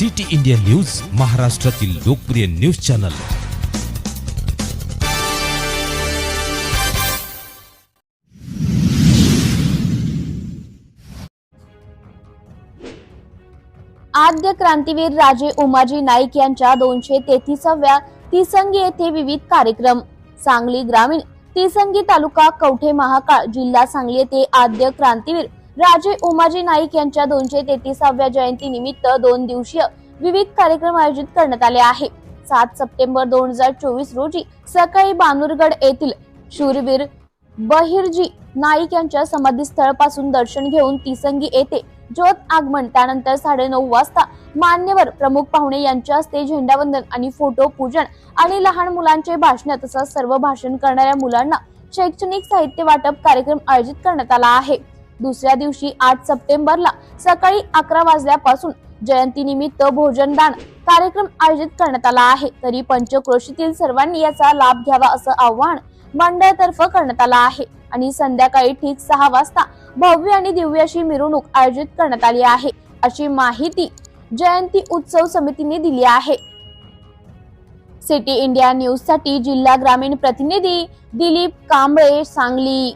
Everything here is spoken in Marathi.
सिटी इंडिया न्यूज महाराष्ट्रातील लोकप्रिय न्यूज चॅनल. आद्य क्रांतीवीर राजे उमाजी नाईक यांच्या दोनशे तेहतीसाव्या तिसंगी येथे विविध कार्यक्रम. सांगली ग्रामीण तिसंगी तालुका कवठे महाकाळ जिल्हा सांगली येथे आद्य क्रांतीवीर राजे उमाजी नाईक यांच्या दोनशे तेहतीसाव्या जयंती निमित्त दोन दिवसीय विविध कार्यक्रम आयोजित करण्यात आले आहे. सात सप्टेंबर दोन हजार चोवीस रोजी सकाळी बानुरगड येथील शूरवीर बहिर्जी नाईक यांच्या समाधीस्थळापासून दर्शन घेऊन तिसंगी येथे ज्योत आगमन त्यानंतर साडेनऊ वाजता मान्यवर प्रमुख पाहुणे यांच्या हस्ते झेंडावंदन आणि फोटो पूजन आणि लहान मुलांचे भाषण तसंच सर्व भाषण करणाऱ्या मुलांना शैक्षणिक साहित्य वाटप कार्यक्रम आयोजित करण्यात आला आहे. दुसऱ्या दिवशी आठ सप्टेंबरला सकाळी अकरा वाजल्यापासून जयंती निमित्त भोजनदान कार्यक्रम आयोजित करण्यात आला आहे. तरी पंचक्रोशीतील सर्वांनी याचा लाभ घ्यावा असं आव्हान मंडळातर्फे करण्यात आलं आहे. आणि संध्याकाळी ठीक सहा वाजता भव्य आणि दिव्य अशी मिरवणूक आयोजित करण्यात आली आहे. अशी माहिती जयंती उत्सव समितीने दिली आहे. सिटी इंडिया न्यूजसाठी जिल्हा ग्रामीण प्रतिनिधी दिलीप कांबळे सांगली.